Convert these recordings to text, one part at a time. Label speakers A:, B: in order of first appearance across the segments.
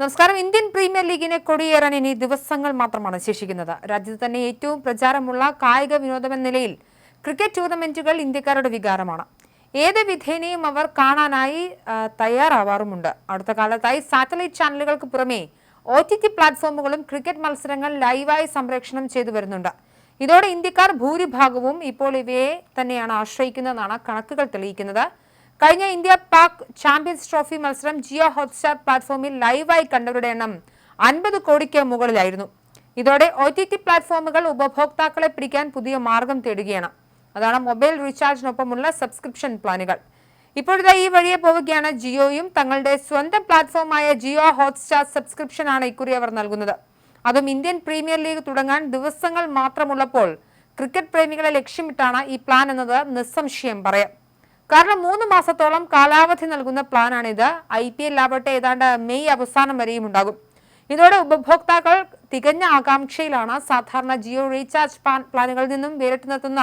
A: നമസ്കാരം. Indian premier ലീഗിനെ കൊടിയേറാൻ ഇനി ദിവസങ്ങൾ മാത്രമാണ് ശേഷിക്കുന്നത്. രാജ്യത്ത് തന്നെ ഏറ്റവും പ്രചാരമുള്ള കായിക വിനോദമെന്ന നിലയിൽ ക്രിക്കറ്റ് ടൂർണമെന്റുകൾ ഇന്ത്യക്കാരുടെ വികാരമാണ്. ഏത് വിധേനയും അവർ കാണാനായി തയ്യാറാവാറുമുണ്ട്. അടുത്ത കാലത്തായി സാറ്റലൈറ്റ് ചാനലുകൾക്ക് പുറമേ ഒ ടി ടി പ്ലാറ്റ്ഫോമുകളും ക്രിക്കറ്റ് മത്സരങ്ങൾ ലൈവായി സംപ്രേഷണം ചെയ്തു വരുന്നുണ്ട്. ഇതോടെ ഇന്ത്യക്കാർ ഭൂരിഭാഗവും ഇപ്പോൾ ഇവയെ തന്നെയാണ് ആശ്രയിക്കുന്നതെന്നാണ് കണക്കുകൾ തെളിയിക്കുന്നത്. കഴിഞ്ഞ ഇന്ത്യ പാക് ചാമ്പ്യൻസ് ട്രോഫി മത്സരം ജിയോ ഹോട്ട്സ്റ്റാർ പ്ലാറ്റ്ഫോമിൽ ലൈവായി കണ്ടവരുടെ എണ്ണം അൻപത് കോടിക്ക് മുകളിലായിരുന്നു. ഇതോടെ ഒ ടി ടി പ്ലാറ്റ്ഫോമുകൾ ഉപഭോക്താക്കളെ പിടിക്കാൻ പുതിയ മാർഗം തേടുകയാണ്. അതാണ് മൊബൈൽ റീചാർജിനൊപ്പമുള്ള സബ്സ്ക്രിപ്ഷൻ പ്ലാനുകൾ. ഇപ്പോഴത്തെ ഈ വഴിയെ പോവുകയാണ് ജിയോയും തങ്ങളുടെ സ്വന്തം പ്ലാറ്റ്ഫോമായ ജിയോ ഹോട്ട്സ്റ്റാർ സബ്സ്ക്രിപ്ഷൻ ആണ് ഇക്കുറി അവർ നൽകുന്നത്. അതും ഇന്ത്യൻ പ്രീമിയർ ലീഗ് തുടങ്ങാൻ ദിവസങ്ങൾ മാത്രമുള്ളപ്പോൾ ക്രിക്കറ്റ് പ്രേമികളെ ലക്ഷ്യമിട്ടാണ് ഈ പ്ലാൻ എന്നത് നിസ്സംശയം പറയാം. കാരണം മൂന്ന് മാസത്തോളം കാലാവധി നൽകുന്ന പ്ലാനാണിത്. ഐ പി എൽ ആവട്ടെ ഏതാണ്ട് മെയ് അവസാനം വരെയും ഉണ്ടാകും. ഇതോടെ ഉപഭോക്താക്കൾ തികഞ്ഞ ആകാംക്ഷയിലാണ് സാധാരണ ജിയോ റീചാർജ് പ്ലാനുകളിൽ നിന്നും വേറിട്ട് നിർത്തുന്ന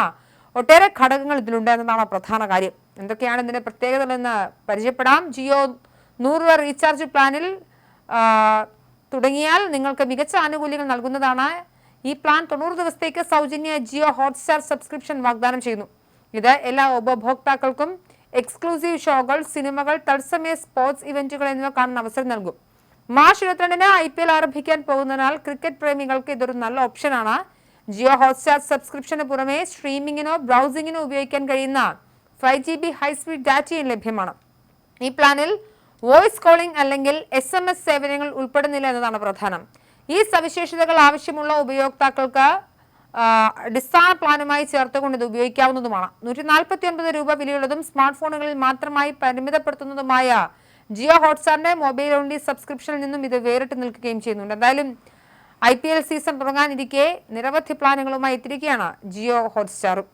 A: ഒട്ടേറെ ഘടകങ്ങൾ ഇതിലുണ്ട് എന്നതാണ് പ്രധാന കാര്യം. എന്തൊക്കെയാണ് ഇതിന്റെ പ്രത്യേകതകളെന്ന് പരിചയപ്പെടാം. ജിയോ നൂറ് രൂപ റീചാർജ് പ്ലാനിൽ തുടങ്ങിയാൽ നിങ്ങൾക്ക് മികച്ച ആനുകൂല്യങ്ങൾ നൽകുന്നതാണ്. ഈ പ്ലാൻ തൊണ്ണൂറ് ദിവസത്തേക്ക് സൗജന്യ ജിയോ ഹോട്ട്സ്റ്റാർ സബ്സ്ക്രിപ്ഷൻ വാഗ്ദാനം ചെയ്യുന്നു. ഇത് എല്ലാ ഉപഭോക്താക്കൾക്കും എക്സ്ക്ലൂസീവ് ഷോകൾ സിനിമകൾ തത്സമയ സ്പോർട്സ് ഇവന്റുകൾ എന്നിവ കാണാൻ അവസരം നൽകും. മാർച്ച് ഇരുപത്തിരണ്ടിന് ഐ പി എൽ ആരംഭിക്കാൻ പോകുന്നതിനാൽ ക്രിക്കറ്റ് പ്രേമികൾക്ക് ഇതൊരു നല്ല ഓപ്ഷനാണ് ജിയോ ഹോട്ട്സ്റ്റാർ സബ്സ്ക്രിപ്ഷന് പുറമെ സ്ട്രീമിങ്ങിനോ ബ്രൗസിംഗിനോ ഉപയോഗിക്കാൻ കഴിയുന്ന ഫൈവ് ജി ബി ഹൈസ്പീഡ് ഡാറ്റയും ലഭ്യമാണ്. ഈ പ്ലാനിൽ വോയിസ് കോളിംഗ് അല്ലെങ്കിൽ എസ് എം എസ് സേവനങ്ങൾ ഉൾപ്പെടുന്നില്ല എന്നതാണ് പ്രധാനം. ഈ സവിശേഷതകൾ ആവശ്യമുള്ള ഉപയോക്താക്കൾക്ക് അടിസ്ഥാന പ്ലാനുമായി ചേർത്തുകൊണ്ട് ഇത് ഉപയോഗിക്കാവുന്നതുമാണ്. നൂറ്റി നാൽപ്പത്തി ഒൻപത് രൂപ വിലയുള്ളതും സ്മാർട്ട് ഫോണുകളിൽ മാത്രമായി പരിമിതപ്പെടുത്തുന്നതുമായ ജിയോ ഹോട്ട്സ്റ്റാറിന്റെ മൊബൈൽ ഓൺലി സബ്സ്ക്രിപ്ഷനിൽ നിന്നും ഇത് വേറിട്ട് നിൽക്കുകയും ചെയ്യുന്നുണ്ട്. എന്തായാലും ഐ പി എൽ സീസൺ തുടങ്ങാനിരിക്കെ നിരവധി പ്ലാനുകളുമായി എത്തിയിരിക്കുകയാണ് ജിയോ ഹോട്ട്സ്റ്റാറും.